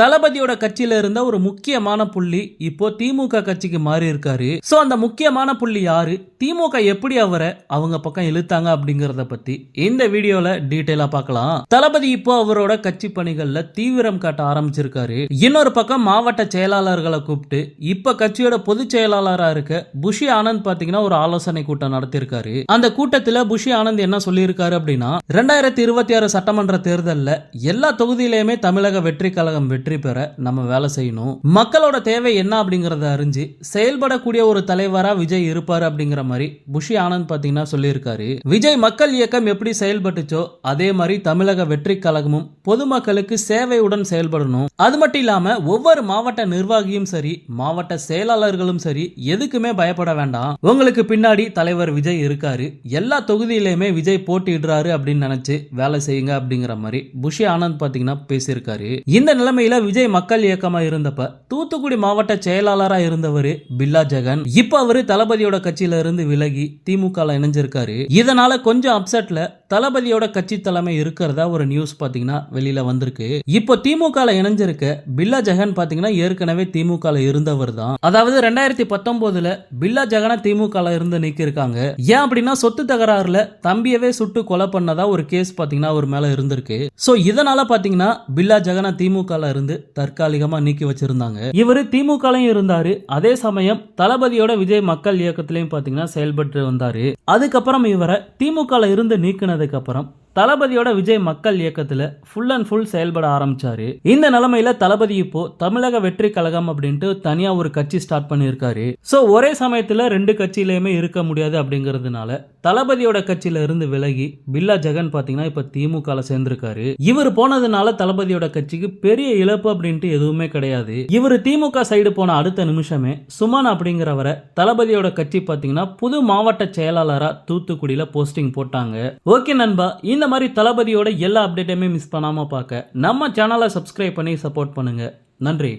தளபதியோட கட்சியில இருந்த ஒரு முக்கியமான புள்ளி இப்போ திமுக கட்சிக்கு மாறி இருக்காரு. சோ அந்த முக்கியமான புள்ளி யாரு? திமுக எப்படி அவரை அவங்க பக்கம் இழுத்தாங்க அப்படிங்கறத பத்தி இந்த வீடியோல டீடைலா பார்க்கலாம். தளபதி இப்போ அவரோட கட்சி பணிகள்ல தீவிரம் காட்ட ஆரம்பிச்சிருக்காரு. இன்னொரு பக்கம் மாவட்ட செயலாளர்களை கூப்பிட்டு இப்ப கட்சியோட பொதுச் செயலாளரா இருக்க புஷி ஆனந்த் பாத்தீங்கன்னா ஒரு ஆலோசனை கூட்டம் நடத்திருக்காரு. அந்த கூட்டத்துல புஷி ஆனந்த் என்ன சொல்லியிருக்காரு அப்படின்னா ரெண்டாயிரத்தி இருபத்தி ஆறு சட்டமன்ற தேர்தல்ல எல்லா தொகுதியிலையுமே தமிழக வெற்றி கழகம் வெற்றி பெற நம்ம வேலை செய்யணும். மக்களோட தேவை என்ன அப்படிங்கறத அறிஞ்சு செயல்படக்கூடிய ஒரு தலைவரா விஜய் இருப்பாரு அப்படிங்கிற மாதிரி புஷி ஆனந்த் பாத்தீங்கன்னா சொல்லியிருக்காரு. விஜய் மக்கள் இயக்கம் எப்படி செயல்பட்டுச்சோ அதே மாதிரி தமிழக வெற்றி கழகமும் பொதுமக்களுக்கு சேவையுடன் செயல்படணும். அது மட்டும் இல்லாம ஒவ்வொரு மாவட்ட நிர்வாகியும் சரி மாவட்ட செயலாளர்களும் சரி எதுக்குமே பயப்பட வேண்டாம். உங்களுக்கு பின்னாடி தலைவர் விஜய் இருக்காரு. எல்லா தொகுதியிலையுமே விஜய் போட்டியிடுறாரு அப்படின்னு நினைச்சு வேலை செய்யுங்க அப்படிங்கிற மாதிரி புஷி ஆனந்த் பாத்தீங்கன்னா பேசியிருக்காரு. இந்த நிலைமையில விஜய் மக்கள் இயக்கமா இருந்தப்ப தூத்துக்குடி மாவட்ட செயலாளரா இருந்தவர் பில்லா ஜெகன். இப்ப அவரு தளபதியோட கட்சியில இருந்து விலகி திமுக இணைஞ்சிருக்காரு. இதனால கொஞ்சம் அப்செட்ல தளபதியோட கட்சி தலைமை இருக்கிறதா ஒரு நியூஸ் பாத்தீங்கன்னா வெளியில வந்திருக்கு. இப்போ திமுக இணைஞ்சிருக்க பில்லா ஜெகன் பாத்தீங்கன்னா ஏற்கனவே திமுக ல இருந்தவர் தான். அதாவது ரெண்டாயிரத்தி பத்தொன்பதுல பில்லா ஜெகனை திமுக ல இருந்து நீக்கியிருக்காங்க. ஏன் அப்படின்னா சொத்து தகராறுல தம்பியவே சுட்டு கொலை பண்ணதா ஒரு கேஸ் பாத்தீங்கன்னா அவர் மேல இருந்திருக்கு. சோ இதனால பாத்தீங்கன்னா பில்லா ஜெகனை திமுக இருந்து தற்காலிகமா நீக்கி வச்சிருந்தாங்க. இவரு திமுகலையும் இருந்தார். இருந்தாரு அதே சமயம் தளபதியோட விஜய் மக்கள் இயக்கத்திலையும் பாத்தீங்கன்னா செயல்பட்டு வந்தாரு. அதுக்கப்புறம் இவரை திமுக இருந்து நீக்கினது பண்ணதுக்கப்புறம் தளபதியோட விஜய் மக்கள் இயக்கத்துல ஃபுல் அண்ட் ஃபுல் செயல்பட ஆரம்பிச்சாரு. இந்த நிலைமையில தளபதி இப்போ தமிழக வெற்றி கழகம் அப்படின்ட்டு தனியா ஒரு கட்சி ஸ்டார்ட் பண்ணியிருக்காரு. சோ ஒரே சமயத்துல ரெண்டு கட்சியிலயுமே இருக்க முடியாது அப்படிங்கிறதுனால தளபதியோட கட்சியில இருந்து விலகி பில்லா ஜெகன் பாத்தீங்கன்னா இப்ப திமுக சேர்ந்திருக்காரு. இவர் போனதுனால தளபதியோட கட்சிக்கு பெரிய இழப்பு அப்படின்ட்டு எதுவுமே கிடையாது. இவர் திமுக சைடு போன அடுத்த நிமிஷமே சுமன் அப்படிங்கிறவரை தளபதியோட கட்சி பாத்தீங்கன்னா புது மாவட்ட செயலாளரா தூத்துக்குடியில போஸ்டிங் போட்டாங்க. ஓகே நண்பா இந்த மாதிரி தளபதியோட எல்லா அப்டேட்டையுமே மிஸ் பண்ணாம பார்க்க நம்ம சேனலை சப்ஸ்கிரைப் பண்ணி சப்போர்ட் பண்ணுங்க. நன்றி.